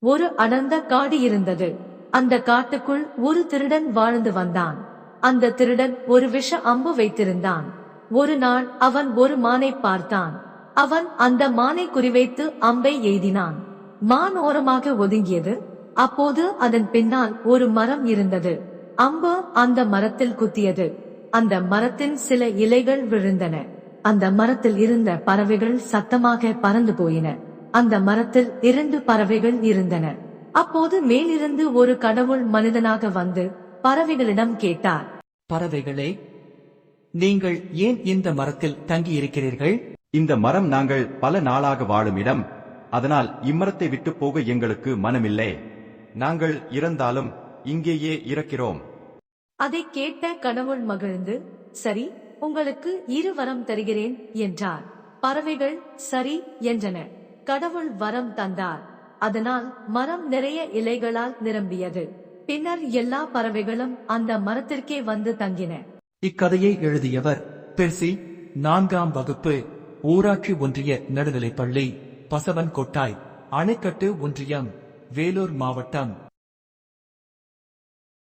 ஒரு அடர்ந்த காடு இருந்தது. அந்த காட்டுக்குள் ஒரு திருடன் வாழ்ந்து வந்தான். அந்த திருடன் ஒரு விஷ அம்பு வைத்திருந்தான். ஒரு நாள் அவன் ஒரு மானை பார்த்தான். அவன் அந்த மானை குறிவைத்து அம்பை எய்தினான். மான் ஓரமாக ஒதுங்கியது. அப்போது அதன் பின்னால் ஒரு மரம் இருந்தது. அம்பு அந்த மரத்தில் குத்தியது. அந்த மரத்தின் சில இலைகள் விழுந்தன. அந்த மரத்தில் இருந்த பறவைகள் சத்தமாக பறந்து போயின. அந்த மரத்தில் இரண்டு பறவைகள் இருந்தன. அப்போது மேலிருந்து ஒரு கடவுள் மனிதனாக வந்து பறவைகளிடம் கேட்டார். பறவைகளே நீங்கள் ஏன் இந்த மரத்தில் தங்கியிருக்கிறீர்கள்? இந்த மரம் நாங்கள் பல நாளாக வாழும் இடம். அதனால் இம்மரத்தை விட்டு போக எங்களுக்கு மனமில்லை. நாங்கள் இறந்தாலும் இங்கேயே இறக்கிறோம். அதை கேட்ட கடவுள் மகிழ்ந்து சரி உங்களுக்கு இரு வரம் தருகிறேன் என்றார். பறவைகள் சரி என்றன. கடவுள் வரம் தந்தார். அதனால் மரம் நிறைய இலைகளால் நிரம்பியது. பின்னர் எல்லா பறவைகளும் அந்த மரத்திற்கே வந்து தங்கின. இக்கதையை எழுதியவர் பெர்சி நான்காம் வகுப்பு ஊராட்சி ஒன்றிய நடுநிலைப்பள்ளி பசவன் கொட்டாய் அணைக்கட்டு ஒன்றியம் வேலூர் மாவட்டம்.